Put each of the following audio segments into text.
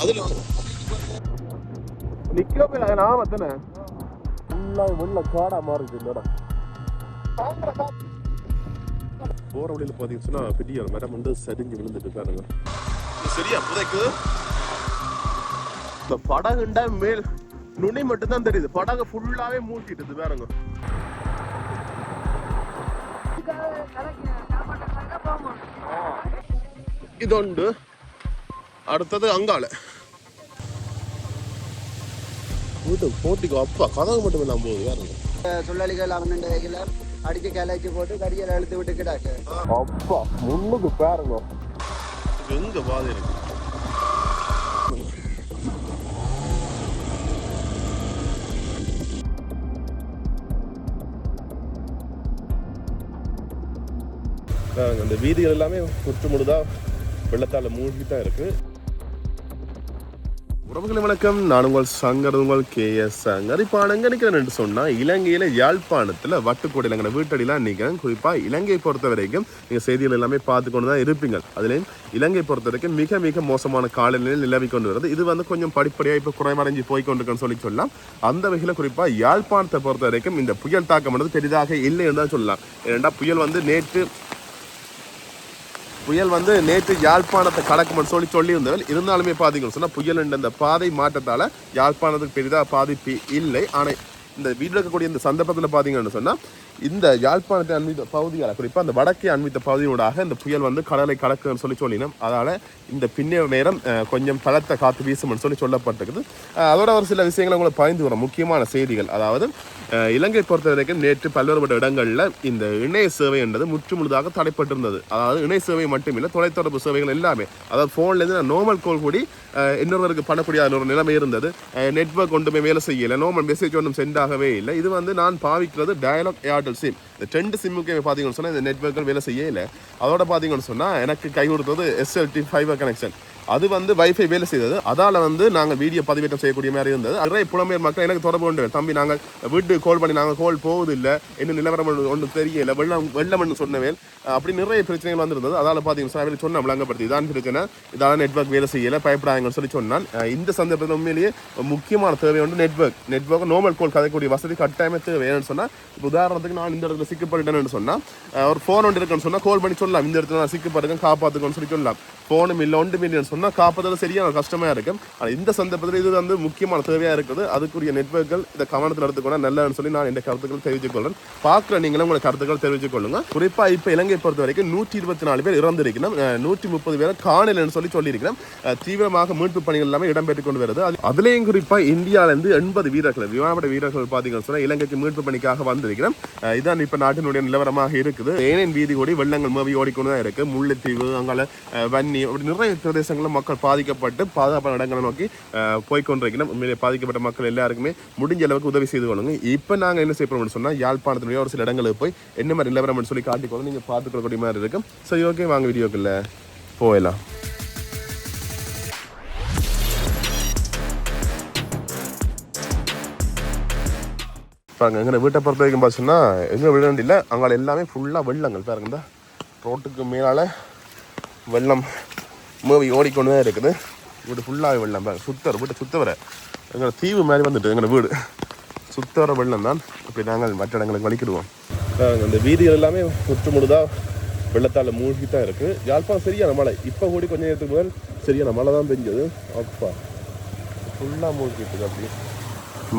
அதுல நிக்கவே நாம தானே ஃபுல்லாக வெளில காடா மாறுது இல்லடா போற வழியில் பார்த்தீங்கன்னா பெரிய மரம் வந்து சரிஞ்சு விழுந்துட்டு பாருங்க சரியா? புதைக்கு? இந்த படகுண்டா மேல் நுனி மட்டும்தான் தெரியுது. படகு ஃபுல்லாவே மூழ்கிட்டு பாருங்க. இதொண்டு அடுத்தது அங்காள போட்டு போட்டிக்கு அப்பா கதவு மட்டும் இல்லாமல் போகுது வேற சுழலிகள் அவன் அடிக்க கலைச்சு போட்டு கடியில் எழுத்து விட்டுக்கிட்டாச்சு அப்பா முன்னுக்கு பாருங்க எங்க பாதை இருக்கு? அந்த வீதிகள் எல்லாமே சுற்று முழுதா வெள்ளத்தால் மூழ்கி தான் இருக்கு. உறவுகளை வணக்கம். நான் உங்கள் சங்கர் உங்கள் கே எஸ் சங்கர். இப்போ நான் எங்கே நிற்கிறேன் சொன்னா இலங்கையில யாழ்ப்பாணத்துல வட்டுக்கோட்டையில் எங்களை வீட்டடிலாம் நிற்கிறேன் குறிப்பாக இலங்கை பொறுத்த வரைக்கும் நீங்கள் செய்திகள் எல்லாமே பார்த்து கொண்டு தான் இருப்பீங்க. அதுலேயும் இலங்கை பொறுத்த வரைக்கும் மிக மிக மோசமான காலநிலையில் நிலவி கொண்டு வருது. இது வந்து கொஞ்சம் படிப்படியாக இப்போ குறைமறைஞ்சு போய் கொண்டிருக்குன்னு சொல்லி சொல்லலாம். அந்த வகையில் குறிப்பாக யாழ்ப்பாணத்தை பொறுத்த வரைக்கும் இந்த புயல் தாக்கம் வந்து பெரிதாக இல்லை என்று தான் சொல்லலாம். ஏன்னா புயல் வந்து நேற்று புயல் வந்து நேற்று யாழ்ப்பாணத்தை கடக்கும்னு சொல்லி சொல்லி இருந்தவர் இருந்தாலுமே பார்த்தீங்கன்னு சொன்னால் புயல் என்ற இந்த பாதை மாற்றத்தால் யாழ்ப்பாணத்துக்கு பெரிதாக பாதிப்பு இல்லை. ஆனால் இந்த வீட்டில் இருக்கக்கூடிய இந்த சந்தர்ப்பத்தில் பார்த்தீங்கன்னு சொன்னால் இந்த யாழ்ப்பாணத்தை அண்மித்த பகுதிகளை குறிப்பாக அந்த வடக்கே அண்மித்த பகுதியோடாக இந்த புயல் வந்து கடலை கடக்குன்னு சொல்லி சொல்லினோம் அதனால் இந்த பின்னே நேரம் கொஞ்சம் பலத்த காற்று வீசும்னு சொல்லி சொல்லப்பட்டிருக்குது. அதோட ஒரு சில விஷயங்களை உங்களை பயந்து வரும். முக்கியமான செய்திகள் அதாவது இலங்கை பொறுத்த வரைக்கும் நேற்று பல்வேறுபட்ட இடங்களில் இந்த இணைய சேவை என்பது முற்று முழுதாக தடைப்பட்டிருந்தது. அதாவது இணைய சேவை மட்டுமில்லை தொலைத்தொடர்பு சேவைகள் எல்லாமே. அதாவது ஃபோன்லேருந்து நான் நோமல் கோல் கூடி இன்னொருவருக்கு பண்ணக்கூடிய ஒரு நிலைமை இருந்தது. நெட்வொர்க் ஒன்றுமே வேலை செய்யலை நோமல் மெசேஜ் ஒன்றும் சென்ட் ஆகவே இல்லை. இது வந்து நான் பாவிக்கிறது டயலாக் ஏர்டெல் சிம் இந்த ரெண்டு சிம்முக்கு பார்த்தீங்கன்னு சொன்னால் இந்த நெட்ஒர்க்கில் வேலை செய்யலை அதோட பார்த்தீங்கன்னு சொன்னால் எனக்கு கை கொடுத்தது எஸ்எல்டி ஃபைபர் கனெக்ஷன் அது வந்து வைஃபை வேலை செய்தது. அதால வந்து நாங்கள் வீடியோ பதிவேற்றம் செய்யக்கூடிய மாதிரி இருந்தது. நிறைய புலம்பெயர் மக்கள் எனக்கு தொடர்பு கொண்டு தம்பி நாங்கள் வீட்டு கால் பண்ணி நாங்கள் கால் போவதில்லை. என்ன நிலவரம் ஒன்றும் தெரியல. வெள்ளம் வெள்ளம்னு சொன்னவேல் அப்படி நிறைய பிரச்சனைகள் வந்திருந்தது. அதால பார்த்தீங்கன்னா சொன்ன விளங்கப்படுத்தி இதான் பிரச்சனை. இதால நெட்வொர்க் வேலை செய்யலை பயப்படாங்கன்னு சொல்லி சொன்னான். இந்த சந்தர்ப்பத்தில் உண்மையிலேயே முக்கியமான தேவை வந்து நெட்வொர்க் நெட்ஒர்க் நார்மல் கால் கதைக்கூடிய வசதி கட்டாயமே தேவை. ஏன்னு சொன்னால் உதாரணத்துக்கு நான் இந்த இடத்துல சிக்கப்பட்டுட்டேன்னு சொன்னால் ஒரு ஃபோன் ஒன்று இருக்குன்னு சொன்னால் கால் பண்ணி சொல்லலாம். இந்த இடத்துல நான் சிக்கப்பட்டிருக்கேன் காப்பாற்றுக்கோன்னு சொல்லி சொல்லலாம். ஃபோனும் இல்லை ஒன்று மில்லியன் சொன்னால் காப்பதில் சரியான கஷ்டமாக இருக்கும். ஆனால் இந்த சந்தர்ப்பத்தில் இது வந்து முக்கியமான தேவையாக இருக்குது. அதுக்குரிய நெட்ஒர்க்குகள் இதை கவனத்தில் எடுத்துக்கொண்டா நல்லதுன்னு சொல்லி நான் இந்த கருத்துக்கள் தெரிவித்துக்கொள்கிறேன் பார்க்குற நீங்களும் உங்களை கருத்துக்கள் தெரிவித்துக்கொள்ளுங்க. குறிப்பாக இப்போ இலங்கை பொறுத்த வரைக்கும் நூற்றி இருபத்தி நாலு பேர் இறந்திருக்கணும் நூற்றி முப்பது பேரை காணலன்னு சொல்லி சொல்லியிருக்கிறோம். தீவிரமாக மீட்பு பணிகள் எல்லாமே இடம்பெற்று கொண்டு வருது. அது- அதுலேயும் குறிப்பாக இந்தியாவிலேருந்து எண்பது வீரர்கள் விமானப்பட வீரர்கள் பார்த்தீங்கன்னு சொன்னால் இலங்கைக்கு மீட்பு பணிக்காக வந்திருக்கிறோம். இதான் இப்போ நாட்டினுடைய நிலவரமாக இருக்குது. ஏனென் வீதி கூடி வெள்ளங்கள் மேவி ஓடிக்கொண்டு தான் இருக்குது முல்லைத்தீவு அங்கால வன்னி அப்படி நிறைய மக்கள் பாதிக்கப்பட்டு பாதுகாப்பான இடங்களை நோக்கி போய்கொண்டிருக்கணும் உண்மையிலே பாதிக்கப்பட்ட மக்கள் எல்லாருக்குமே முடிஞ்ச அளவுக்கு உதவி செய்து கொள்ளுங்க. இப்போ நாங்கள் என்ன செய்ய போறோம்னு சொன்னால் யாழ்ப்பாணத்தினுடைய ஒரு சில இடங்களுக்கு போய் என்ன மாதிரி நிலவரம்னு சொல்லி காட்டிக்கொள்ள நீங்கள் பார்த்துக்கொள்ளக்கூடிய மாதிரி இருக்கும். சரி ஓகே வாங்க வீடியோக்குள்ள போயிடலாம் பாருங்க எங்கள் வீட்டை பொறுத்த வரைக்கும் பார்த்தீங்கன்னா எங்கள் வீடு இல்லை. அங்கே எல்லாமே ஃபுல்லாக வெள்ளங்கள். பாருங்க இந்த ரோட்டுக்கு மேலால் வெள்ளம். மூவி ஓடிக்கொண்டு தான் இருக்குது. வீடு ஃபுல்லாக வெள்ளம் பாருங்க சுத்தர் வீட்டை சுத்தவர எங்களோட தீவு மாதிரி வந்துட்டு எங்களை வீடு. சுத்தவர வெள்ளம் தான். அப்படி நாங்கள் மற்ற இடங்களுக்கு வலிக்கிடுவோம் இந்த வீதிகள் எல்லாமே முற்று முழுதாக வெள்ளத்தால் மூழ்கி தான் இருக்குது யாழ்ப்பாணம் சரியான மழை. இப்போ கூடி கொஞ்ச நேரத்துக்கு முதல் சரியான மழை தான் பெஞ்சது. அப்பா. ஃபுல்லாக மூழ்கிட்டு அப்படி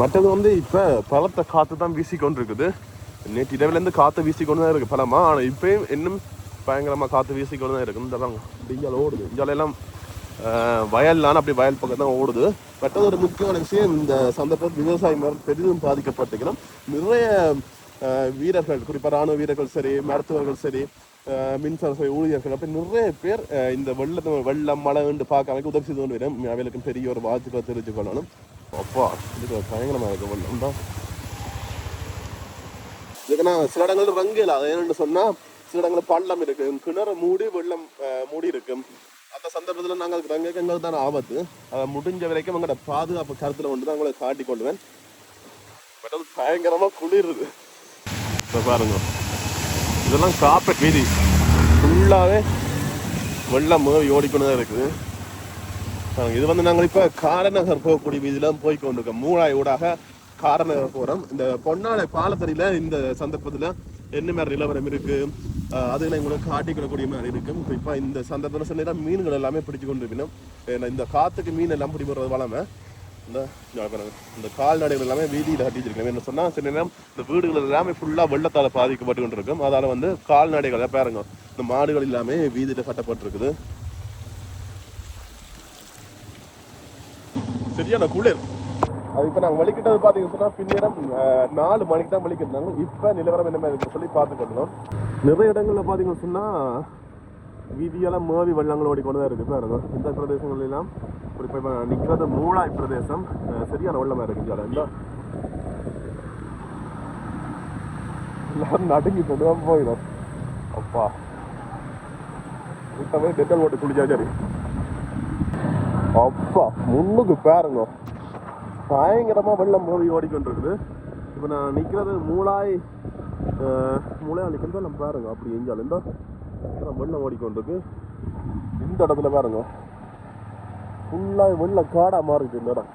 மற்றது வந்து இப்போ பலத்த காற்று தான் வீசிக்கொண்டு இருக்குது நேற்று இரவுலேருந்து காற்று வீசிக்கொண்டு தான் இருக்குது பலமாக ஆனால் இப்போயும் இன்னும் பயங்கரமாக காற்று வீசிக்கொண்டு தான் இருக்குது இந்த பாருங்க ஓடுது. இஞ்சாலெல்லாம் வயல்லான அப்படி வயல் பக்கம் தான் ஓடுது. பட் ஒரு முக்கியமான விஷயம் இந்த சந்தர்ப்பத்தில் விவசாயம் பெரிதும் பாதிக்கப்பட்டிருக்கிறோம். நிறைய வீரர்கள் குறிப்பாக ராணுவ வீரர்கள் சரி மருத்துவர்கள் சரி மின்சார சபை ஊழியர்கள் அப்படி நிறைய பேர் இந்த வெள்ளத்தை வெள்ளம் மழை என்று பார்க்காம உதவி செய்து கொண்டு வரும் அவைகளுக்கும் பெரிய ஒரு வாழ்த்துக்களை தெரிவித்துக் கொள்ளணும். அப்பா இது பயங்கரமாக இருக்கு வெள்ளம் தான். இதுக்கு நான் சில இடங்கள் ரங்கில அது என்னென்னு சொன்னால் சில இடங்களில் பள்ளம் இருக்கு கிணறு மூடி வெள்ளம் மூடி இருக்கும். அந்த சந்தர்ப்பத்தில் நாங்கள் அதுக்கு எங்களுக்கு தான் ஆபத்து. அதை முடிஞ்ச வரைக்கும் எங்களோட பாதுகாப்பு கருத்துல கொண்டு தான் உங்களை காட்டி கொள்வேன். பட் அது பயங்கரமா குளிருது. இப்போ பாருங்க. இதெல்லாம் காப்பட் வீதி ஃபுல்லாவே வெள்ளம் ஓடிக்கொண்டு தான் இருக்குது. இது வந்து நாங்கள் இப்போ காரநகர் போகக்கூடிய வீதியெல்லாம் போய் கொண்டிருக்கோம். மூளாய் ஊடாக காரநகர் போகிறோம் இந்த பொன்னாலை பாலத்தடியில இந்த சந்தர்ப்பத்துல என்ன மாதிரி நிலவரம் இருக்கு? அஹ் அதுகளை உங்களுக்கு காட்டிக்கிடக்கூடிய மாதிரி இருக்கும் இப்போ இந்த சந்தர்ப்பத்தில் சில நேரம் மீன்கள் எல்லாமே பிடிச்சு கொண்டு இருக்கணும் ஏன்னா இந்த காற்றுக்கு மீன் எல்லாம் பிடி போடுறது வளமை. இந்த இந்த கால்நடைகள் எல்லாமே வீதியில் கட்டி வச்சிருக்கோம் என்ன சொன்னால் சில நேரம் இந்த வீடுகள் எல்லாமே ஃபுல்லாக வெள்ளத்தால் பாதிக்கப்பட்டு கொண்டு இருக்கும் அதால் வந்து கால்நடைகளை பாருங்க இந்த மாடுகள் எல்லாமே வீதியில் கட்டப்பட்டிருக்குது. சரியான குளிர். அது இப்போ நாங்கள் வலிக்கிட்டது பார்த்தீங்கன்னு சொன்னால் பின்னேரம் நாலு மணிக்கு தான் வலிக்கிட்டாங்க இப்போ நிலவரம் என்ன மாதிரி சொல்லி பார்த்துக்கணும் நிறைய இடங்களில் பார்த்தீங்கன்னு சொன்னால் வீதியெல்லாம் மேவி வெள்ளங்கள் ஓடிக்கொண்டு தான் இருக்குது பாருங்க. இந்த பிரதேசங்கள் குறிப்பாக இப்படி இப்போ நிற்கிறது மூளாய் பிரதேசம். சரியான வெள்ளமாக இருக்குது இதில் இந்த. எல்லாம் நடுங்கி கொண்டு தான் போயிடும். அப்பா. இப்பவே டெட்டல் ஓட்டு குளிச்சா சரி அப்பா முன்னுக்கு பாருங்க. பயங்கரமாக வெள்ளம் மோதி ஓடிக்கொண்டிருக்குது. இப்போ நான் நிற்கிறது மூளாய் அஹ், நம்ம பாருங்க அப்படி எஞ்சாலும். இந்த வெள்ளம் ஓடிக்கொண்டிருக்கு. இந்த இடத்துல பாருங்க. ஃபுல்லாக வெள்ள காடாக மாறுது இந்த இடம்.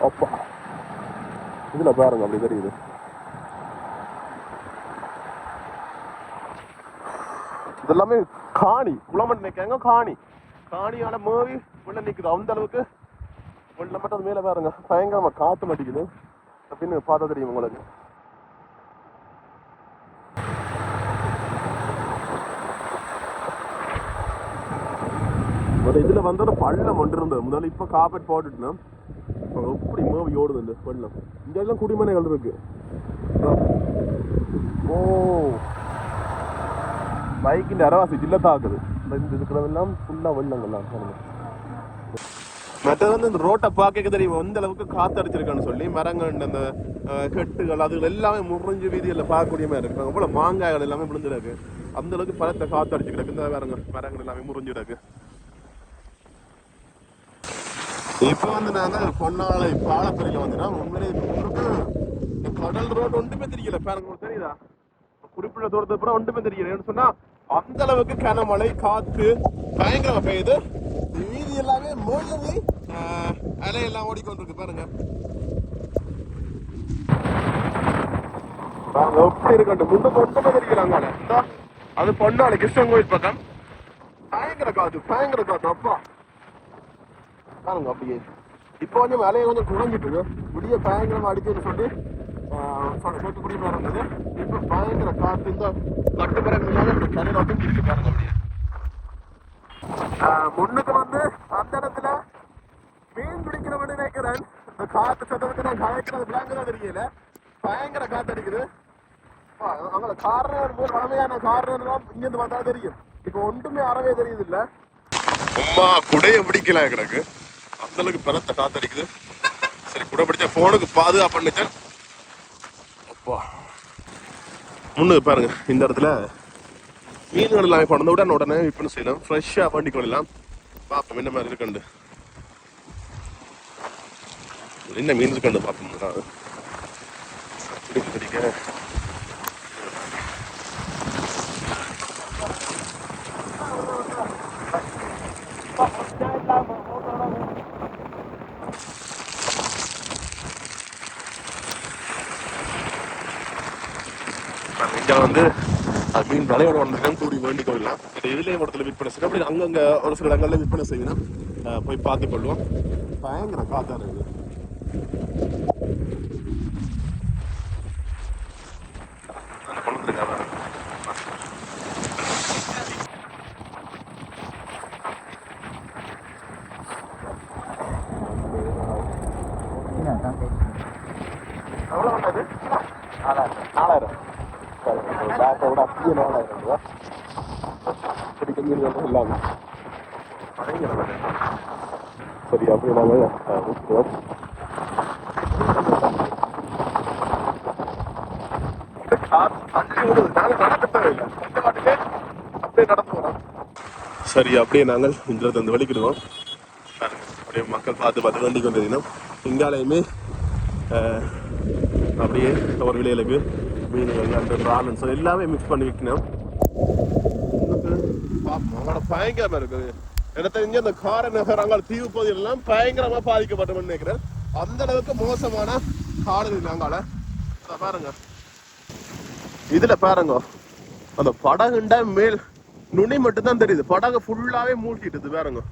அப்பா. இதில் பாருங்க அப்படி தெரியுது. இதெல்லாமே காணி. குளமன் நிற்காங்க காணி? காணியால மேவி உள்ள நிக்குது. அந்த அளவுக்கு உள்ள மட்டும் அது மேல பாருங்க. பயங்கரமா காத்து மாட்டிக்குது அப்படின்னு பார்த்தா தெரியும் உங்களுக்கு. ஒரு இதுல வந்து ஒரு பள்ளம் ஒன்று இருந்தது. முதல்ல இப்ப காப்பெட் போட்டுட்டுனா எப்படி மேவி ஓடுது இந்த பள்ளம்? இந்த எல்லாம் குடிமனைகள் இருக்கு. ஓ. பைக்கிന്റെ அரைவாசி ஜில்லத்தாக்குது இந்த இருக்கிறதெல்லாம் ஃபுல்லா வெள்ளங்கள்லாம் பாருங்க மற்றது வந்து இந்த ரோட்டை பார்க்க தெரியும் எந்த அளவுக்கு காத்தடிச்சிருக்கான்னு சொல்லி மரங்கள் அந்த கெட்டுகள் அதுகள் எல்லாமே முறிஞ்சு வீதியில் பார்க்கக்கூடிய மாதிரி இருக்கு அவ்வளோ மாங்காய்கள் எல்லாமே விழுந்து கிடக்கு அந்த அளவுக்கு பழத்தை காத்தடிச்சு கிடக்கு இந்த மரங்கள் மரங்கள் எல்லாமே முறிஞ்சு கிடக்கு இப்போ வந்து நாங்க பொன்னாலை பாலத்துறையில வந்துட்டோம் உண்மையிலே கடல் ரோடு ஒன்றுமே தெரியல பாருங்க தெரியுதா குறிப்பிட்ட தூரத்துக்கு அப்புறம் ஒன்றுமே தெரியல ஏன்னு சொன்னா அந்த அளவுக்கு கனமழை காத்து பயங்கரமா பெய்யுது. வீதி எல்லாமே மூழ்கி அலையெல்லாம் ஓடிக்கொண்டிருக்கு பாருங்க. எப்படி இருக்கட்டும். ஒன்றுமே தெரியலாங்க இந்தா, அது பொன்னாலை கிருஷ்ணன் கோயில் பக்கம். பயங்கர காத்து பயங்கர காத்து அப்பா. பாருங்க அப்படியே. இப்போ கொஞ்சம் விலையை கொஞ்சம் குறைஞ்சிட்டு முடிய பயங்கரமா அடிச்சுன்னு சொல்லி தூத்துக்குடி குடிமா இருந்தது இப்போ பயங்கர காற்று இந்த கட்டு மரங்கள் இல்லாம இப்படி வந்து பாருங்க. அப்படியே ஆஹ் முன்னுக்கு வந்து அந்த இடத்துல மீன் பிடிக்கிறவன் நினைக்கிறேன் இந்த காத்து சத்தத்துக்கு நான் கலைக்கிறது விளங்குதா தெரியல. பயங்கர காத்து அடிக்குது. அவங்கள காரணம் போது வளமையான காரணம் தான் இங்கிருந்து பார்த்தா தெரியும். இப்போ ஒன்றுமே அறவே தெரியுது இல்ல சும்மா குடைய பிடிக்கல கிடக்கு அந்த அளவுக்கு பலத்த காத்தடிக்குது சரி குடை பிடிச்ச போனுக்கு பாதுகாப்பு அப்பா முன்னு பாருங்க இந்த இடத்துல மீன்கள் எல்லாமே கொண்டு உடனே உடனே விற்பனை செய்யலாம்? ஃப்ரெஷ்ஷாக பண்ணி கொள்ளலாம் பார்ப்போம் என்ன மாதிரி இருக்குண்டு என்ன மீன் இருக்குண்டு பார்ப்போம் பிடிக்க பிடிக்க இங்க வந்து அது மீன் விலையோட வந்திருக்கேன் கூடி வேண்டிக் கொள்ளலாம். இது இதுலேயே இடத்துல விற்பனை செய்யும் அப்படி அங்கங்கே ஒரு சில இடங்களில் விற்பனை செய்யணும். போய் பார்த்து கொள்வோம். பயங்கர காத்தா இருக்குது அந்த கொண்டு வந்திருக்கா பாருங்க. எவ்வளவு வந்தது நாலாயிரம் சரி, ஒரு பேக்கை விட அப்படியே நாலாயிரம் ரூபா பிடிக்க மீன்கள் இல்லாம பயங்கர விலை. சரி அப்படி நாங்கள் விட்டுருவோம் இந்த காத்து தண்ணி விடுது. நாங்க நடக்க தேவையில்லை. இந்த வாட்டிலே அப்படியே நாங்கள் போறோம். சரி அப்படியே நாங்கள் இந்த வந்து வலிக்கிடுவோம் அப்படியே மக்கள் பார்த்து பார்த்து வண்டி கொண்டிருந்தோம் இங்காலையுமே அப்படியே ஒரு விலைகளுக்கு மீன்கள் அந்த சொல்லி எல்லாமே மிக்ஸ் பண்ணி விற்கணும் அவங்களோட பயங்கரமா இருக்குது. எனக்கு தெரிஞ்ச அந்த கார நகரங்கள் தீவு பகுதிகள் எல்லாம் பயங்கரமா பாதிக்கப்பட்டோம்னு நினைக்கிறேன். அந்த அளவுக்கு மோசமான காலநிலை அங்கால பாருங்க. இதுல பாருங்க. அந்த படகுண்ட மேல் நுனி மட்டும் தான் தெரியுது. படகு ஃபுல்லாவே மூழ்கிட்டுது பாருங்க.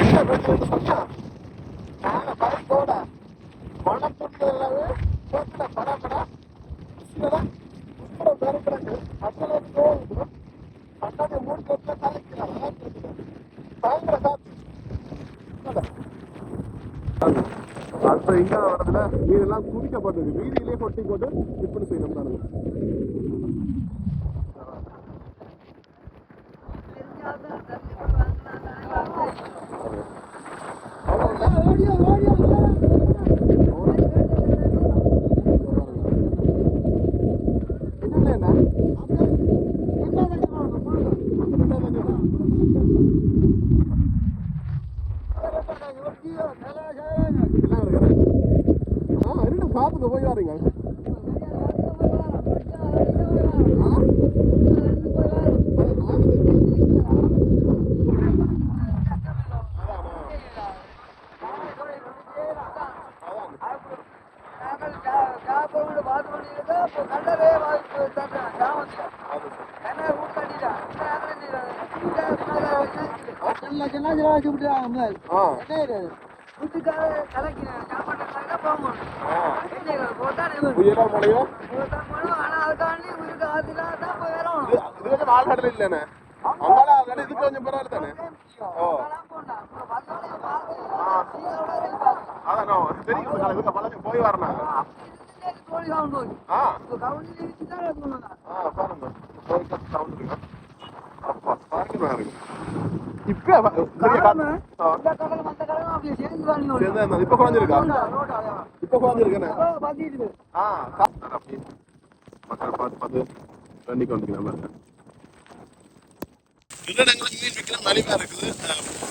என்ன பிரச்சனைன்னு சொன்னா நாங்க பைக்கோட மணப்புட்டு எல்லாமே போட்டுல பட பட உசுரடா, உசுர பெருக்கிறது. அதுல இருந்து போகுது. பட்டாணி மூணு கட்டுல தலைக்கிறாங்க. பயங்கர காத்து. அடுத்த வரதுல மீதெல்லாம் குடிக்கப்பட்டது வீதியிலே கொட்டி போட்டு விற்பனை செய்யணும் காத்துக்கு போய் வரீங்க. ஆ. புயலோ மழையோ இது இது ஆழ்கடல் இல்லைண்ணே. அங்கால ஆழ்கடல் இது கொஞ்சம் பரவாயில்ல தானே? ஓ. அதான் நான் தெரியும். இதுக்கு பழக்கம் போய் வரணும். ஆ ஆ. பாருங்க. போய் கத்து சவுண்ட் இருக்கு அப்பா பாருங்க. பாருங்க இப்போ பெரிய காத்து ஆ சேர்ந்தா என்ன? இப்போ குறைஞ்சிருக்கா? இப்போ அப்படி மக்கள் பார்த்து பார்த்து தண்ணி கொண்டுக்கலாம் பாருங்க. இடங்களுக்கு மீன் விற்கிற மலிவா இருக்குது.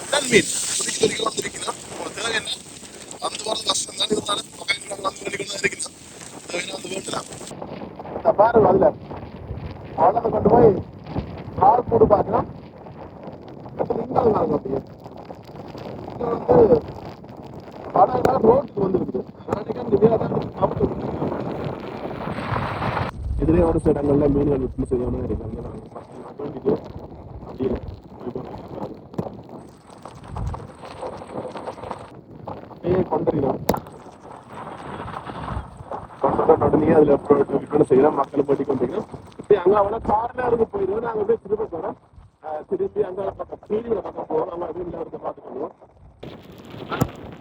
உடன் மீன். துடிக்கி துடிக்கி கொண்டு இருக்கணும் உங்களுக்கு தேவை என்ன? அந்த வாரம் கஷ்டம் தான் இருந்தாலும் பக்கம் வந்து கொண்டு இருக்கணும் தேவையான வந்து வேண்டலாம் இந்த பாருங்க அதுல. கொண்டு போய் கார் போட்டு பார்க்கலாம். இங்க வாங்க அப்படியே. இங்க வந்து படம் ரோட்டுக்கு வந்துருக்குது நாளைக்கு நிறையா தான் இதுலேயே ஒரு சில மீன்கள் விற்பனை செய்யாமல் இருக்காங்க நாங்கள் ஃபஸ்ட்டு வேண்டிட்டு அப்படியே அப்படியே உடனே அதில் விற்பனை செய்யலாம் மக்கள் போட்டி கொண்டிருக்கிறோம் இப்படி அங்கே அவ்வளோ காரில் போயிடுவோம் நாங்கள் போய் திரும்ப போகிறோம் திருப்பி அங்கே பக்கம் டிவியில் பக்கம் போவோம் நம்ம வீட்டில் இருந்து பார்த்துக்கொள்வோம்.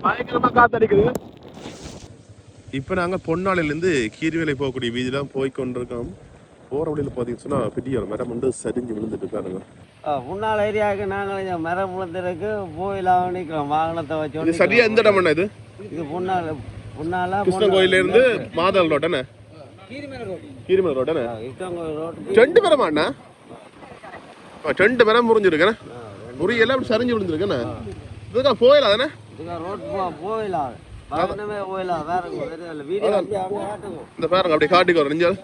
பயங்கரமாக காத்தடிக்குது. இப்போ நாங்கள் பொன்னாளிலேருந்து கீரிவேலை போகக்கூடிய வீதியெல்லாம் போய் கொண்டிருக்கோம். போகிற வழியில் பார்த்தீங்கன்னு சொன்னால் பெரிய ஒரு மரம் வந்து சரிஞ்சு விழுந்துட்டு இருக்காருங்க. முன்னாள் ஏரியாவுக்கு நாங்கள் இந்த மரம் விழுந்திருக்கு. போயிலாம் நிற்கிறோம் வாகனத்தை வச்சு இது சரியா எந்த இடம் இது? இது முன்னாள் முன்னால கிருஷ்ணன் கோயிலேருந்து மாதல் ரோட்டனே கீரிமலை ரோட்டனே கிருஷ்ணங்கோயில் ரோட்டு ரெண்டு மரம் அண்ணா? ரெண்டு மரம் முறிஞ்சிருக்கேன் முறியெல்லாம் அப்படி சரிஞ்சு விழுந்துருக்கேண்ணே இதுக்காக போயிடலாம் தானே இதுக்கு ரோட்டு போ போயிடலாம் வாகனமே போயிடலாம் வேற தெரியல வீடியோ அப்படியே அவங்க காட்டுங்க. இந்த பாருங்க அப்படியே காட்டிக்கோ நெஞ்சால்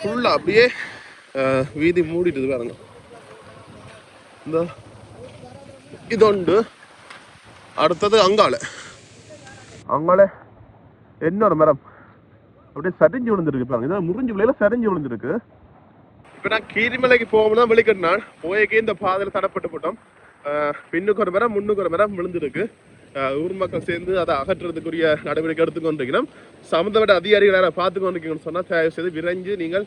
ஃபுல்லாக அப்படியே வீதி மூடிட்டுது பாருங்க. இந்த இதொண்டு. அடுத்தது அங்கால அங்கால இன்னொரு மரம். அப்படியே சரிஞ்சு விழுந்துருக்கு பாருங்க. இதான் முறிஞ்சு விளையில சரிஞ்சு விழுந்துருக்கு. இப்போ நான் கீரிமலைக்கு போகணும்னா வெளிக்கட்டினான் போயக்கே இந்த பாதையில் தடப்பட்டு போட்டோம். பின்னுக்கு ஒரு மரம் முன்னுக்கு ஒரு மரம் விழுந்திருக்கு. ஊர் மக்கள் சேர்ந்து அதை அகற்றுறதுக்குரிய நடவடிக்கை எடுத்துக்கொண்டிருக்கிறோம். சம்மந்தப்பட்ட அதிகாரிகள் யாரை பார்த்து கொண்டிருக்கீங்கன்னு சொன்னால் தயவு செய்து விரைஞ்சு நீங்கள்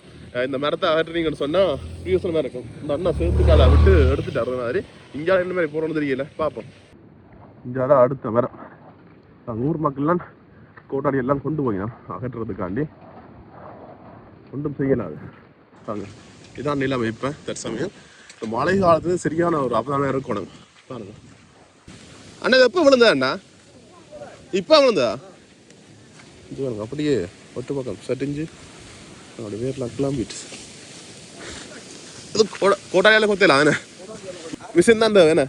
இந்த மரத்தை அகற்றுனீங்கன்னு சொன்னால் யூஸ்ஃபுல்லாக இருக்கும். இந்த அண்ணா சேர்த்து விட்டு எடுத்துட்டு அந்த மாதிரி. இங்கே என்ன மாதிரி போகிறோன்னு தெரியல. பார்ப்போம். இங்கே தான் அடுத்த மரம். ஊர் மக்கள்லாம் கோட்டாடி எல்லாம் கொண்டு போயிடும் அகற்றுறதுக்காண்டி. ஒன்றும் செய்யலாது பாருங்க இதான் நிலைமை இப்போ தற்சமயம். இந்த மழை காலத்துல சரியான ஒரு அபதானம் இருக்கணும் பாருங்க. அண்ணா இது எப்போ விழுந்தா அண்ணா? இப்போ விழுந்தா இது பாருங்க அப்படியே ஒட்டு பக்கம் சட்டிஞ்சு அப்படி வேர்லாம் கிளம்பிட்டு. இது கோட கோட்டாயால கொத்தல அண்ணா? மிஷின் தான் என்ன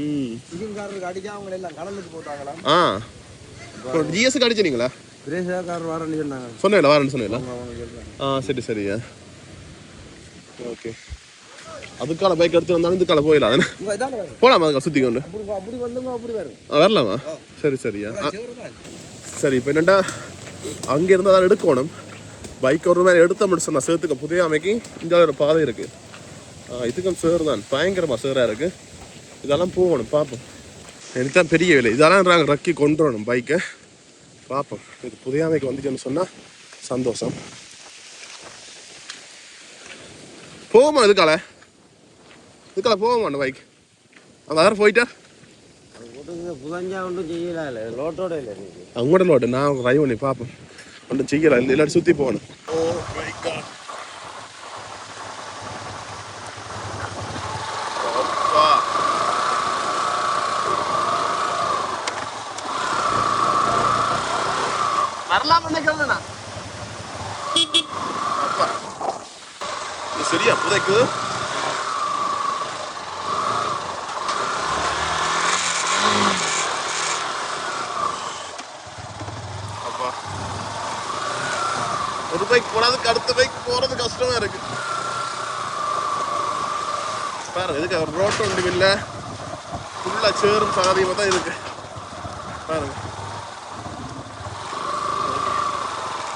ம். இதுக்காரருக்கு அடிக்க அவங்க எல்லாம் கடலுக்கு போட்டாங்களா? ஆ. ஜிஎஸ்க்கு அடிச்சினீங்களா பிரேசக்காரர் வரேன்னு சொன்னாங்க. சொன்னேன் வரேன்னு சொல்றாங்க ஆ சரி சரியா ஓகே. அதுக்கான பைக் எடுத்து வந்தாலும் இதுக்கால போயிடலாம். தானே இங்க இதால போகலாமா அதுக்கால சுற்றி கொண்டு? வரலாமா? சரி சரியா சரி இப்போ என்னண்டா? அங்கே இருந்தால் தான் எடுக்கணும். பைக் ஒரு மாதிரி எடுத்த மட்டும் சொன்ன சேர்த்துக்க புதிய அமைக்கி இங்கே ஒரு பாதை இருக்கு. இதுக்கும் சேர் தான். பயங்கரமாக சேராக இருக்கு. இதெல்லாம் போகணும் பார்ப்போம். எனக்கு தான் பெரிய வேலை. இதெல்லாம் நாங்கள் ரக்கி கொண்டு வரணும் பைக்கை பார்ப்போம். இது புதிய அமைக்கு வந்துச்சுன்னு சொன்னால் சந்தோஷம். போகுமா இதுக்கால? இதுக்கால போகுமா அந்த பைக் அந்த யாரும் போயிட்டா? அது போட்டு புதஞ்சா ஒன்றும் செய்யலாம் இல்லை லோட்டோட இல்லை இன்னைக்கு அவங்களோட லோடு நான் ட்ரைவ் பண்ணி பார்ப்போம் ஒன்றும் செய்யலாம் இல்லை எல்லாரும் சுற்றி போகணும் ஓ மை காட் வரலாம் நினைக்கிறேன் சரியா புதைக்கு அப்பா ஒரு பைக் போனதுக்கு அடுத்த பைக் போறது கஷ்டமா இருக்கு பாருங்க இதுக்கு ஒரு ரோட்டு ஒன்றும் இல்லை ஃபுல்லாக இப்போ தான் இருக்கு பாருங்க.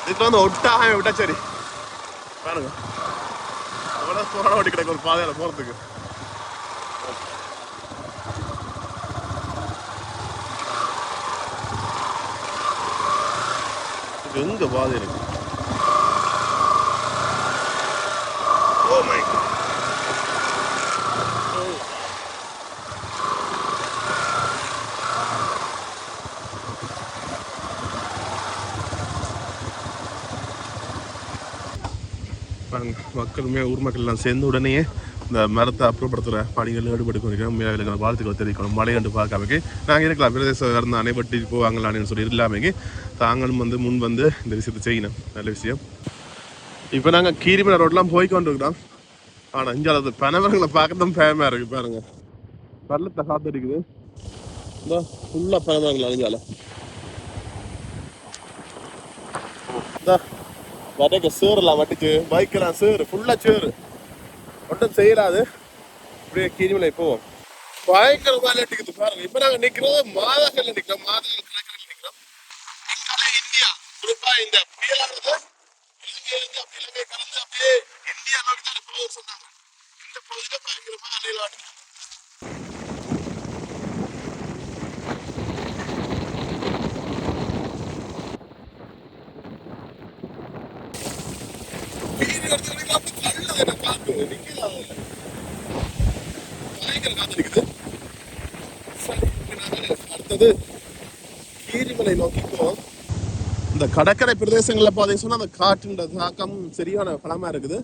இதுக்கு வந்து ஒட்டாக விட்டா சரி. பாருங்க. அவ்வளோ சோழ ஓட்டி கிடக்கு ஒரு பாதையில் போகிறதுக்கு இது எங்க பாதை இருக்கு? Oh ஓ மை மக்களுமே ஊர் மக்கள் எல்லாம் சேர்ந்த உடனே இந்த மரத்தை அப்புறப்படுத்துகிற பணிகள் ஈடுபட்டு கொண்டிருக்கிறோம் மேலே வாழ்த்துக்களை தெரிவிக்கணும். மழை கண்டு பார்க்காமக்கு நாங்கள் இருக்கலாம். பிரதேசம் இருந்தானே பட்டி போவாங்களான்னு சொல்லி இல்லாமக்கு தாங்களும் வந்து முன் வந்து இந்த விஷயத்தை செய்யணும். நல்ல விஷயம். இப்போ நாங்கள் கீரிமலை ரோட்லாம் போய் கொண்டிருக்கிறோம். ஆனால் இங்கே அது பனமரங்களை பார்க்க ஃபேமாக இருக்குது இருக்கு பாருங்க. பள்ளத்தை காத்து அடிக்குது இந்த ஃபுல்லாக பனமரங்கள் அழிஞ்சால. இந்த வடக்கு சேருலாம் பைக்கெல்லாம் சேரு ஃபுல்லாக சேரு ஒன்றும் செய்யலாது. அப்படியே கீரிமலை போவோம். பயங்கர பயங்கரமாக அடிக்குது பாருங்க. இப்போ நாங்கள் நிற்கிறோம் மாதாக்கல்ல நிற்கிறோம் மாதாக்கல் கிழக்கில் நிற்கிறோம் இங்கால இந்தியா. குறிப்பாக இந்த புயலானது இலங்கையிலிருந்து அப்படி இலங்கை கடந்து அப்படியே இந்தியா நோக்கி தான் போக சொன்னாங்க. இந்த பகுதியில் பயங்கரமாக அலையில் அடிக்குது வீடு எடுத்துக்கிட்டீங்கன்னா அப்படி கல்லுது எனக்கு காத்து நிக்கலாம் பயங்கர காத்தடிக்குது சரி இப்ப நாங்க அடுத்தது கீரிமலை நோக்கி போவோம் இந்த கடற்கரை பிரதேசங்களில் பார்த்தீங்கன்னு அந்த காற்றுன்ற தாக்கம் சரியான பலமா இருக்குது.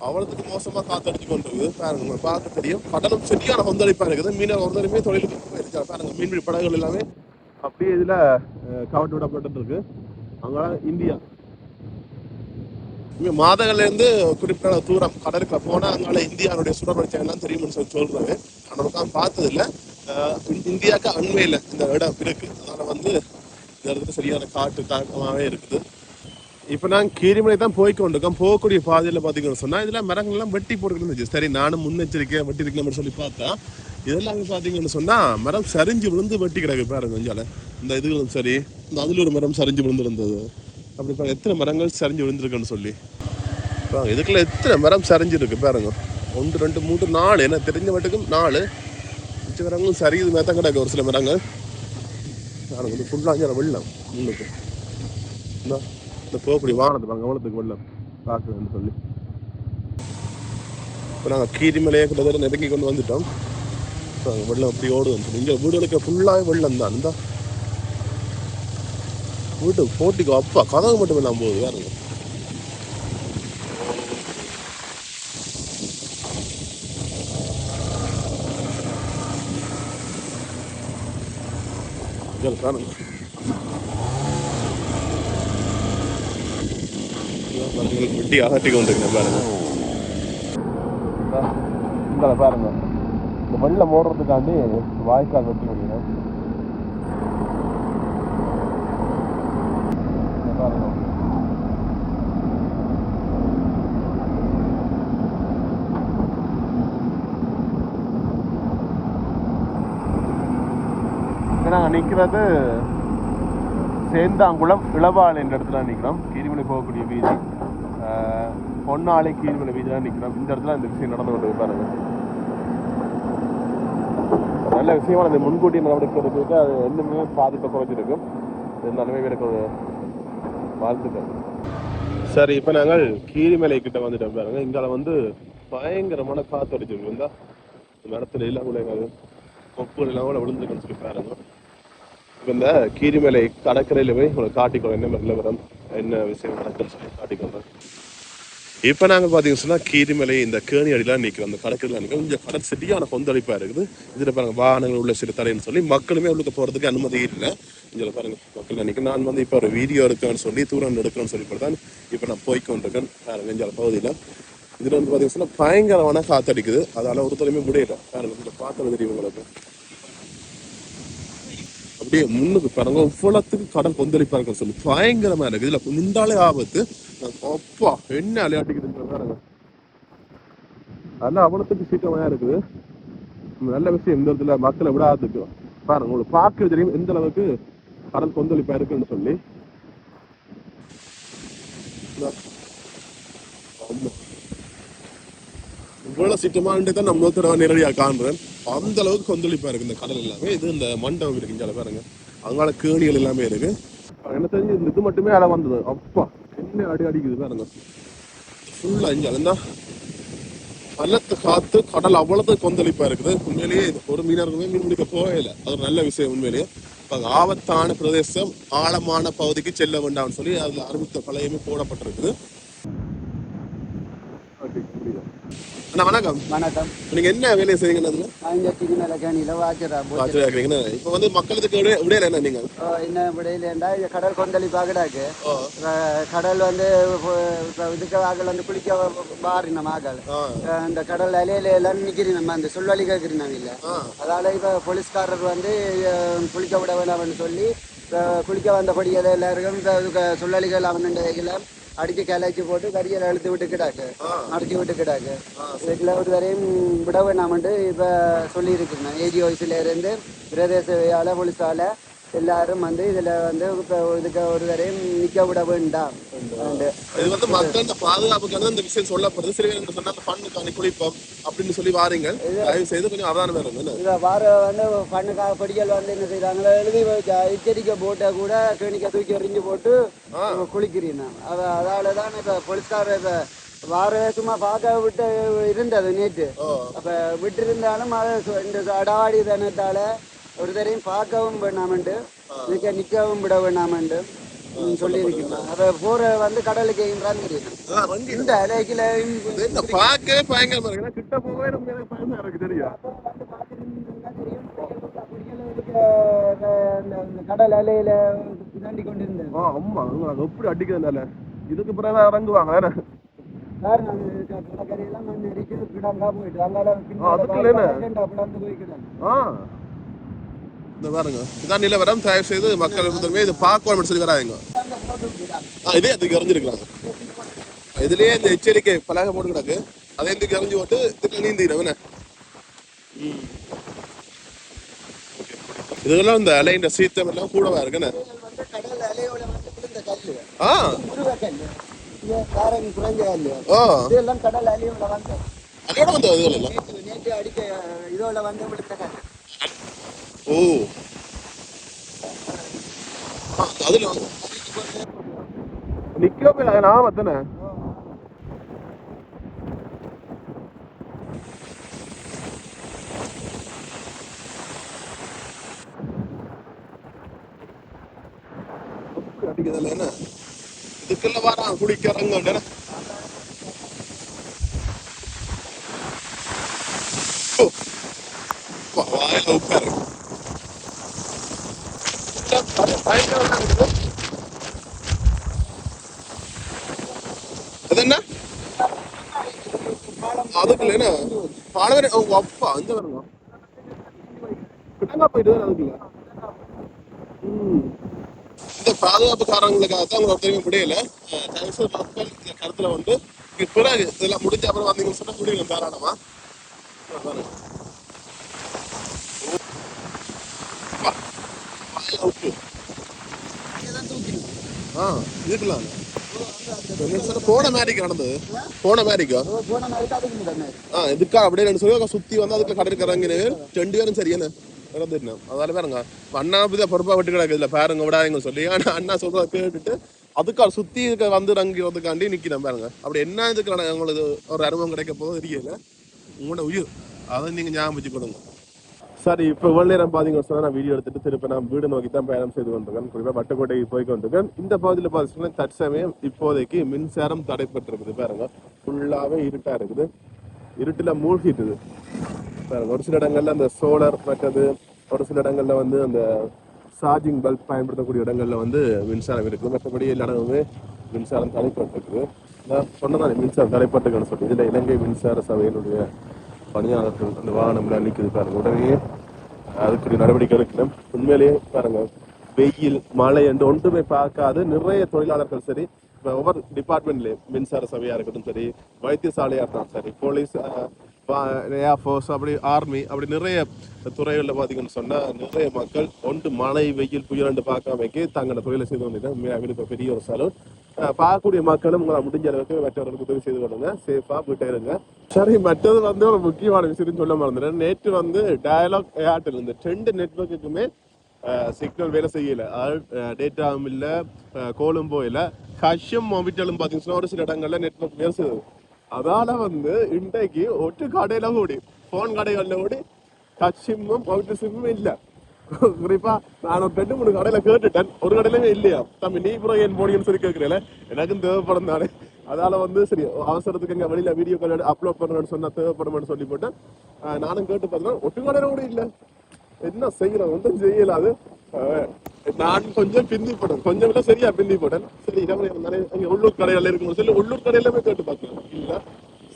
அவ்வளவுக்கு மோசமா காத்தடிச்சு கொண்டு இருக்குது பாருங்க பார்க்க தெரியும். கடலும் சரியான கொந்தளிப்பா இருக்குது. மீனவர் ஒருத்தருமே தொழிலுக்கு போயிருக்காங்க. பாருங்க மீன்பிடி படகுகள் எல்லாமே அப்படியே இதுல அஹ், கவட்டு விடப்பட்டு இருக்கு. அங்கே இந்தியா. இங்கே மாதங்கள்ல குறிப்பிட்ட தூரம் கடற்கரை போனால் அங்கால இந்தியாவுடைய சுடர்வட்சை தெரியும்னு சொல்லி சொல்றாங்க ஆனால் உட்காந்து பார்த்ததில்ல. இந்தியாவுக்கு அண்மையில இந்த இடம் இருக்குது அதனால் வந்து இந்த இடத்துல சரியான காட்டு தாக்கமாகவே இருக்குது. இப்போ நான் கீரிமலை தான் போய் கொண்டிருக்கோம் போகக்கூடிய பாதையில் பார்த்தீங்கன்னு சொன்னால் இதில் மரங்கள்லாம் வெட்டி போட்டுக்கிட்டு இருந்துச்சு. சரி நானும் முன்னெச்சரிக்கையாக வெட்டி இருக்கலாம்னு சொல்லி பார்த்தா இதெல்லாம் பார்த்தீங்கன்னு சொன்னால் மரம் சரிஞ்சு விழுந்து வெட்டி கிடக்கு பாருங்க கொஞ்சால இந்த இதுகளும் சரி இந்த அதில் ஒரு மரம் சரிஞ்சு விழுந்துருந்தது. அப்படி பாருங்க எத்தனை மரங்கள் சரிஞ்சு விழுந்திருக்குன்னு சொல்லி. பாருங்க இதுக்குள்ள எத்தனை மரம் சரிஞ்சிருக்கு பாருங்க. ஒன்று ரெண்டு மூன்று நாலு. என்ன தெரிஞ்ச மட்டுக்கும் நாலு. மிச்ச மரங்களும் சரியுது மேத்தான் கிடக்கு ஒரு சில மரங்கள். பாருங்க இது ஃபுல்லாக வெள்ளம் உங்களுக்கு இந்த இந்த வானது பாருங்க எவ்வளோத்துக்கு வெள்ளம். பார்க்குறேன்னு சொல்லி. இப்போ நாங்கள் கீரிமலையை கிட்டத்தட்ட நெருங்கி கொண்டு வந்துட்டோம். இப்போ வெள்ளம் அப்படி ஓடுதுன்னு சொல்லி. இங்கே வீடுகளுக்கு ஃபுல்லாக வெள்ளம் தான் இந்த வீட்டு போட்டிக்கு அப்பா கதவு மட்டும் இல்லாமல் போகுது இங்கே பாருங்க வெட்டி அகட்டி கொண்டிருக்கேன் பாருங்க. இந்த பாருங்க. இந்த வெள்ளம் ஓடுறதுக்காண்டி வாய்க்கால் வெட்டி முடியும் பாருங்கள் நாங்கள் நிற்கிறது சேந்தாங்குளம் இளவாள் என்ற இடத்துல நிற்கிறோம் கீழ்மலை போகக்கூடிய வீதி. பொன்னாலை கீழ்மலை வீதி தான் நிற்கிறோம் இந்த இடத்துல இந்த விஷயம் நடந்து கொண்டு பாருங்க. நல்ல விஷயமான அந்த முன்கூட்டி நடவடிக்கை எடுக்கிறதுக்கு அது இன்னுமே பாதிப்பை குறைஞ்சிருக்கும் இருந்தாலுமே நன்மை வாழ்த்துக்கள். சரி இப்போ நாங்கள் கீரிமலை கிட்ட வந்துட்டோம் பாருங்க. இங்கால வந்து பயங்கரமான காத்து அடிச்சிருக்கு இருந்தா மரத்துல எல்லாம் கூட கொப்பு எல்லாம் கூட விழுந்துருக்குன்னு சொல்லி பாருங்க. இப்போ இந்த கீரிமலை கடற்கரையில போய் உங்களுக்கு காட்டிக்கொள்ள என்ன நிலவரம் என்ன விஷயம் நடக்குன்னு சொல்லி காட்டிக்கொள்றேன் இப்போ நாங்கள் பார்த்தீங்கன்னு சொன்னால் கீரிமலை இந்த கேணி அடிலாம் நிற்கிறோம் அந்த கடற்கரையில் நிற்கிறோம் இந்த கடல் சரியான கொந்தளிப்பாக இருக்குது. இதில் பாருங்க வாகனங்கள் உள்ள சில தடைன்னு சொல்லி மக்களுமே உள்ளுக்கு போகிறதுக்கு அனுமதி இல்லை. இதில் பாருங்க மக்கள் நினைக்க நான் வந்து இப்போ ஒரு வீடியோ இருக்கேன்னு சொல்லி தூரம் எடுக்கணும்னு சொல்லி தான் இப்போ நான் போய்க்கொண்டிருக்கேன். பாருங்க இந்த பகுதியில். இதில் வந்து பார்த்தீங்கன்னு சொன்னால் பயங்கரமான காத்தடிக்குது. அதால ஒருத்தருமே முடியல பாருங்க இந்த பார்த்தது தெரியும் உங்களுக்கு? அப்படியே முன்னுக்கு பாருங்க இவ்வளவுக்கு கடல் கொந்தளிப்பா இருக்குன்னு சொல்லி பயங்கரமா இருக்குது இதில் நின்றாலே ஆபத்து. அப்பா என்ன விளையாட்டுக்குதுன்ற பாருங்க. அதெல்லாம் அவ்வளவுக்கு சீக்கிரமா இருக்குது. நல்ல விஷயம் இந்த இடத்துல மக்களை விடாதுக்கு. பாருங்க உங்களுக்கு பார்க்க தெரியும் எந்த அளவுக்கு கடல் கொந்தளிப்பா இருக்குன்னு சொல்லி. இவ்வளவு சீக்கிரமான்ட்டு தான் நம்ம தடவை நேரடியாக காண்றேன். அந்த அளவுக்கு கொந்தளிப்பா இருக்கு இந்த கடல் எல்லாமே. இது இந்த மண்டபம் இருக்கு இங்கே பாருங்க. அங்கால கேணிகள் எல்லாமே இருக்கு. என்ன தெரிஞ்சு இந்த இது மட்டுமே அலை வந்தது. அப்பா. என்ன அடி அடிக்குது பாருங்க ஃபுல்லா இங்க இருந்தா பலத்து காத்து கடல் அவ்வளவு கொந்தளிப்பா இருக்குது. உண்மையிலேயே இது ஒரு மீனவர்களுமே மீன் பிடிக்க போகல அது ஒரு நல்ல விஷயம் உண்மையிலேயே. இப்போ ஆபத்தான பிரதேசம் ஆழமான பகுதிக்கு செல்ல வேண்டாம்னு சொல்லி அதுல அறிவித்த பழையமே போடப்பட்டிருக்குது. அண்ணா வணக்கம். வணக்கம். நீங்க என்ன வேலையை செய்யுங்க இப்ப வந்து மக்களுக்கு விட விடையில என்ன நீங்க? என்ன விடையிலேண்டா? இந்த கடல் கொந்தளிப்பாக கிடாக்கு கடல் வந்து இதுக்கு வந்து குளிக்க மாறினோம் ஆக்கள் ஆ, அஹ் இந்த கடல் அலையில எல்லாம் நிற்கிறோம் நம்ம அந்த சொல்வழி கேட்கிறோம் இல்லை. அதால இப்போ போலீஸ்காரர் வந்து குளிக்க விட வேணாம்னு சொல்லி குளிக்க வந்த படிகள் எல்லாருக்கும் சொல்லலிகள் அவனுடைய அடிச்சு கிளச்சி போட்டு கரியரை அழுத்து விட்டு கிடாக்கு அடிச்சு விட்டு கிடாக்கு இதுல ஒரு வரையும் விட வேணாமன்ட்டு இப்போ சொல்லியிருக்கிறேன் ஏஜி வயசுல இருந்து பிரதேச போலீஸால எல்லாரும் வந்து இதுல வந்து இதுக்கு ஒரு வரையும் நிக்க விட வேண்டாம் இது வந்து மக்கள் இந்த இந்த விஷயம் சொல்லப்படுது. சில பேர் சொன்னா குளிப்போம் அப்படின்னு சொல்லி வாரீங்க. தயவு செய்து கொஞ்சம் அவதானம் வேணும் இதை வார வந்து பண்ணுக்காக படிகள் வந்து என்ன செய்றாங்களோ எழுதி எச்சரிக்கை போட்டை கூட கேணிக்க தூக்கி எறிஞ்சு போட்டு குளிக்கிறீங்க. அது அதால தான் இப்போ போலீஸ்காரர் இப்போ வார சும்மா பார்க்க விட்டு இருந்தது நேற்று அப்போ விட்டு இருந்தாலும் அதை இந்த அடாவாடி தனத்தால ஒரு தரையும் பார்க்கவும் வேணாமன்ட்டு நிற்க நிற்கவும் விட வேணாமன்ட்டு ம், சொல்லியிருக்கீங்க. அப்போ போகிற வந்து கடலுக்கு எங்கிறான்னு தெரியும். இந்த அலைக்கில் பார்க்கவே பயங்கரமா இருக்கு. கிட்ட போகவே எனக்கு பயமா இருக்கு தெரியும்? கடல் அலையில தாண்டி கொண்டிருந்தது ஆ ஆமா அது எப்படி அடிக்கிறதுனால இதுக்கு பிறகு இறங்குவாங்க வேற. காரணம் அந்த கடற்கரையெல்லாம் மண் அடிச்சு கிடங்கா போயிட்டு. அங்கால ஆ. இந்த பாருங்க. இதான் நிலவரம் தயவு செய்து மக்கள் முதன்மை இது பார்க்கணும் சொல்லி வராங்க. ஆ இதே அதுக்கு இறஞ்சிருக்கிறாங்க இதுலயே இந்த எச்சரிக்கை பலகை போட்டு கிடக்கு. அதை இதுக்கு இறஞ்சி போட்டு இதுக்கு. இதெல்லாம் இந்த அலைன்ற சீத்தம் எல்லாம் கூடவா இருக்குன்னு ஆ. ஓ இதெல்லாம் கடல் அலையோட வந்து இதோட வந்து கல்லு ஓ ஆ, அதுல வந்து நிக்கவே இல்லை நான் வத்தனே அடிக்கிறதுல என்ன இதுக்கெல்லாம் வரான் குடிக்கிறங்க வாயில உட்காரு பயங்கரமா இருக்குது அது என்ன அதுக்குள்ள என்ன பாலவர அவங்க அப்பா அந்த வருங்க கிட்டங்க போயிட்டு தான் அதுக்குள்ள. இந்த பாதுகாப்புக்காரங்களுக்காக தான் அவங்க ஒருத்தருமே முடியல. அஹ் தயவு செய்து மக்கள் இந்த கருத்துல வந்து பிறகு இதெல்லாம் முடிஞ்ச அப்புறம் வந்தீங்கன்னு சொன்னா முடியல தாராளமா. இங்க பாருங்க. அப்பா. ஓகே இங்கதான் தூக்கிடும் ஆ இருக்கலாம் போன மேரிக்கு நடந்தது போன மேரிக்கா போன ஆ இதுக்கா அப்படியே ரெண்டு சொல்லி சுத்தி வந்து அதுக்கு கடலுக்கு இறங்கினு ரெண்டு பேரும் சரியான இறந்துட்டு அதால பாருங்க. அண்ணா புதிய பொறுப்பா விட்டு கிடக்கு பாருங்க விடாதீங்க சொல்லி. ஆனா அண்ணா சொல்றத கேட்டுட்டு அதுக்கா சுத்தி இருக்க வந்து இறங்கிறதுக்காண்டி நிக்கிறேன் பாருங்க. அப்படி என்ன இதுக்கு உங்களுக்கு ஒரு அனுபவம் கிடைக்க போதும் தெரியல. உங்களோட உயிர். அதை நீங்க ஞாபகம் வச்சுக்கொடுங்க சார் இப்போ இவ்வளவு நேரம் பாத்தீங்க சொன்னா நான் வீடியோ எடுத்துட்டு திருப்பி நான் வீடு நோக்கி தான் பயணம் செய்து கொண்டிருக்கேன். குறிப்பா வட்டக்கோட்டைக்கு போய் கொண்டிருக்கேன். இந்த பகுதியில் பார்த்தீங்கன்னா தற்சமயம் இப்போதைக்கு மின்சாரம் தடைப்பட்டிருக்குது. பாருங்க ஃபுல்லாவே இருட்டா இருக்குது. இருட்டுல மூழ்கிட்டுது. பாருங்க ஒரு சில இடங்கள்ல அந்த சோலார் மற்றது ஒரு சில இடங்கள்ல வந்து அந்த சார்ஜிங் பல்ப் பயன்படுத்தக்கூடிய இடங்கள்ல வந்து மின்சாரம் இருக்குது. மற்றபடி எல்லா இடமுமே மின்சாரம் தடைப்பட்டிருக்குது. நான் சொன்னதான் மின்சாரம் தடைப்பட்டுக்கன்னு சொல்லி இதுல இலங்கை மின்சார சபையினுடைய பணியாளர்கள் அந்த வாகனம்லாம் நிற்குது பாருங்க. உடனே அதுக்குரிய நடவடிக்கை எடுக்கணும் உண்மையிலேயே பாருங்க. வெயில் மழை என்று ஒன்றுமே பார்க்காது. நிறைய தொழிலாளர்கள் சரி ஒவ்வொரு டிபார்ட்மெண்ட்லயும் மின்சார சபையா இருக்கட்டும் சரி வைத்தியசாலையா இருக்கட்டும் சரி போலீஸ் ஏர்ஃபோர்ஸ் அப்படி ஆர்மி அப்படி நிறைய துறைகளில் பார்த்தீங்கன்னு சொன்னா நிறைய மக்கள் ஒன்று மழை வெயில் புயலண்டு பார்க்காமக்கு தங்களோட தொழிலை செய்து கொண்டிருக்காங்க உண்மையாகவே பெரிய ஒரு சலூன். பார்க்கக்கூடிய மக்களும் உங்களை முடிஞ்ச அளவுக்கு மற்றவர்களுக்கு உதவி செய்து கொள்ளுங்க. சேஃபாக போயிட்டே இருங்க. சரி மற்றது வந்து ஒரு முக்கியமான விஷயத்தையும் சொல்ல மறந்துட்டேன் நேற்று வந்து டயலாக் ஏர்டெல் இந்த ரெண்டு நெட்ஒர்க்குமே சிக்னல் வேலை செய்யல. டேட்டாவும் இல்லை கோலும் போயில ஹஷம் மொபிட்டலும் பார்த்தீங்கன்னா ஒரு சில இடங்களில் நெட்ஒர்க் வேலை செய்யுது அதால வந்து இன்றைக்கு ஒட்டு கடையில கூடி போன் கடைகளில் கூடி டச் சிம்மும் மொபிட்டல் சிம்மும் இல்லை. குறிப்பா நான் ஒரு ரெண்டு மூணு கடையில கேட்டுட்டேன். ஒரு கடையிலுமே இல்லையா? தம்பி நீ புறம் ஏன் போனீங்கன்னு சொல்லி கேட்கறேன் எனக்கும் தேவைப்படும் தானே. அதால வந்து சரி அவசரத்துக்கு எங்க வெளியில வீடியோ கால் அப்லோட் பண்ணணும்னு சொன்னா தேவைப்படும்னு சொல்லி போட்டேன் நானும் கேட்டு பார்த்தேன் ஒட்டு கடையில கூட இல்லை. என்ன செய்யலாம் ஒன்றும் செய்யலாது அஹ் நான் கொஞ்சம் பிந்தி போட்டேன். கொஞ்சம் இல்ல சரியா பிந்தி போட்டேன். சரி நிறைய இங்கே உள்ளூர் கடையில இருக்கும் சொல்லி உள்ளூர் கடையில போய் கேட்டு பார்க்கலாம் இல்ல?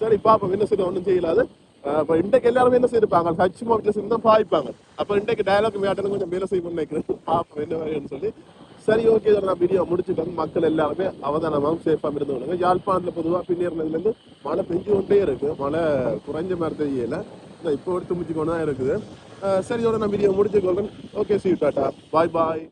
சரி பாப்போம் என்ன சரி ஒன்றும் செய்யலாது அஹ் இன்றைக்கு எல்லாருமே என்ன செய்யிருப்பாங்க ஹச் மாவட்டத்தில் சேர்ந்து தான் பாய்ப்பாங்க. அப்ப இன்றைக்கு டயலாக் மேட்டனும் கொஞ்சம் வேலை செய்யணும்னு நினைக்கிறேன். பாப்போம் என்ன வேணும்னு சொல்லி. சரி ஓகே இதை நான் வீடியோ முடிச்சுட்டேன் மக்கள் எல்லாருமே அவதானமாகவும் சேஃபாக இருந்து விடுங்க. யாழ்ப்பாணத்தில் பொதுவாக பின்னேறினதுலேருந்து மழை பெஞ்சு கொண்டே இருக்கு. மழை குறைஞ்ச மாதிரி தெரியல. இப்போ எடுத்து முடிச்சுக்கொண்டு தான் இருக்குது. சரி இதோட நான் வீடியோ முடிச்சுக்கொள்றேன் ஓகே சி டாட்டா பாய் பாய்